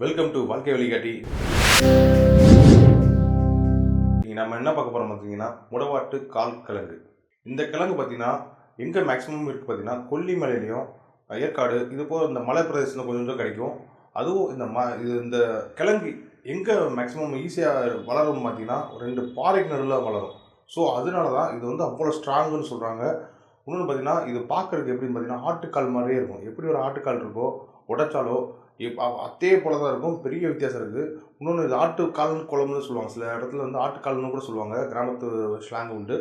Welcome to வாழ்க்கை வழிகாட்டி நம்ம என்ன பார்க்க போகிறோம் பார்த்தீங்கன்னா முடவாட்டு கால் கிழங்கு. இந்த கிழங்கு பார்த்தீங்கன்னா எங்கே மேக்ஸிமம் இருக்குது பார்த்தீங்கன்னா கொல்லிமலையிலையும் ஏற்காடு இது போல் இந்த மலை பிரதேசத்தில் கொஞ்சம் கொஞ்சம் கிடைக்கும். அதுவும் இந்த ம இது இந்த கிழங்கு எங்கே மேக்ஸிமம் ஈஸியாக வளரும் பார்த்தீங்கன்னா ரெண்டு பாறைக்கு நடுவில் வளரும். ஸோ அதனால தான் இது வந்து அவ்வளோ ஸ்ட்ராங்குன்னு சொல்கிறாங்க இன்னொன்று பார்த்தீங்கன்னா இது பார்க்குறதுக்கு எப்படின்னு பார்த்தீங்கன்னா ஆட்டுக்கால் மாதிரியே இருக்கும். எப்படி ஒரு ஆட்டுக்கால் இருக்கோ உடைச்சாலோ இப் அதே போல தான் இருக்கும். பெரிய வித்தியாசம் இருக்குது. இன்னொன்று இது ஆட்டுக்கால் குழம்புன்னு சொல்லுவாங்க. சில இடத்துல வந்து ஆட்டுக்கால்னு கூட சொல்லுவாங்க. கிராமத்து ஸ்லாங் உண்டு.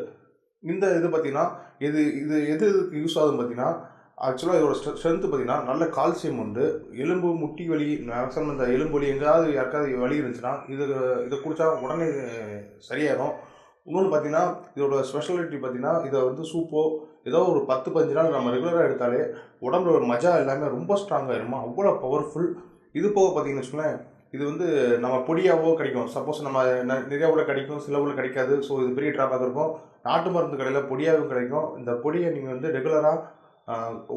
இந்த இது பார்த்தீங்கன்னா இது இது எது இதுக்கு யூஸ் ஆகுதுன்னு பார்த்தீங்கன்னா ஆக்சுவலாக இதோட ஸ்ட்ரென்த்து பார்த்தீங்கன்னா நல்ல கால்சியம் உண்டு. எலும்பு முட்டி வலி மேக்ஸிமம் இந்த எலும்பு வலி எங்கேயாவது யாருக்காவது வலி இருந்துச்சுன்னா இது இதை குடித்தா உடனே சரியாயிடும் இன்னொன்று பார்த்தீங்கன்னா இதோட ஸ்பெஷாலிட்டி பார்த்தீங்கன்னா இதை வந்து சூப்போ ஏதோ ஒரு பத்து பதினஞ்சு நாள் நம்ம ரெகுலராக எடுத்தாலே உடம்புல ஒரு மஜா எல்லாமே ரொம்ப ஸ்ட்ராங்காக இருமா அவ்வளோ பவர்ஃபுல் இது போக பார்த்தீங்கன்னு வச்சுக்கோங்களேன் இது வந்து நம்ம பொடியாவோ கிடைக்கும். சப்போஸ் நம்ம நிறைய ஊரில் கிடைக்கும் சில ஊரில் கிடைக்காது. ஸோ இது பெரிய ட்ராபேக் இருக்கும். நாட்டு மருந்து கடையில் பொடியாகவும் கிடைக்கும். இந்த பொடியை நீங்கள் வந்து ரெகுலராக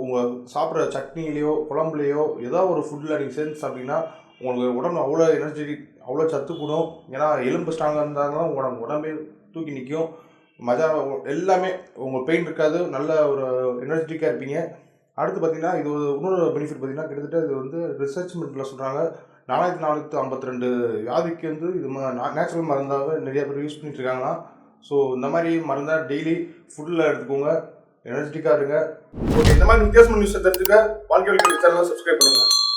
உங்கள் சாப்பிட்ற சட்னிலேயோ குழம்புலையோ ஏதோ ஒரு ஃபுட்டில் நீங்கள் சேர்ந்து சாப்பிட்டீங்கன்னா உங்களுக்கு உடம்பு அவ்வளோ எனர்ஜெட்டிக் அவ்வளோ சத்து கூடும் ஏன்னா எலும்பு ஸ்ட்ராங்காக இருந்தால் தான் உடம்பு உடம்பே தூக்கி நிற்கும் மஜா எல்லாமே உங்கள் பெயின் இருக்காது. நல்ல ஒரு எனர்ஜெட்டிக்காக இருப்பீங்க. அடுத்து பார்த்தீங்கன்னா இது ஒரு இன்னொரு பெனிஃபிட் பார்த்தீங்கன்னா கிட்டத்தட்ட இது வந்து ரிசர்ச்மெண்ட்டில் சொல்கிறாங்க நாலாயிரத்தி நானூற்றி ஐம்பத்தி ரெண்டு வியாதிக்கு வந்து இது நேச்சுரல் மருந்தாக நிறைய பேர் யூஸ் பண்ணிட்டு இருக்காங்கன்னா ஸோ இந்த மாதிரி மருந்தாக டெய்லி ஃபுட்டில் எடுத்துக்கோங்க. எனர்ஜெட்டிக்காக இருங்க. ஓகே இந்த மாதிரி வித்தியாசமான நியூஸை தெரிஞ்சுக்க வாழ்க்கை சேனலை சப்ஸ்கிரைப் பண்ணுங்கள்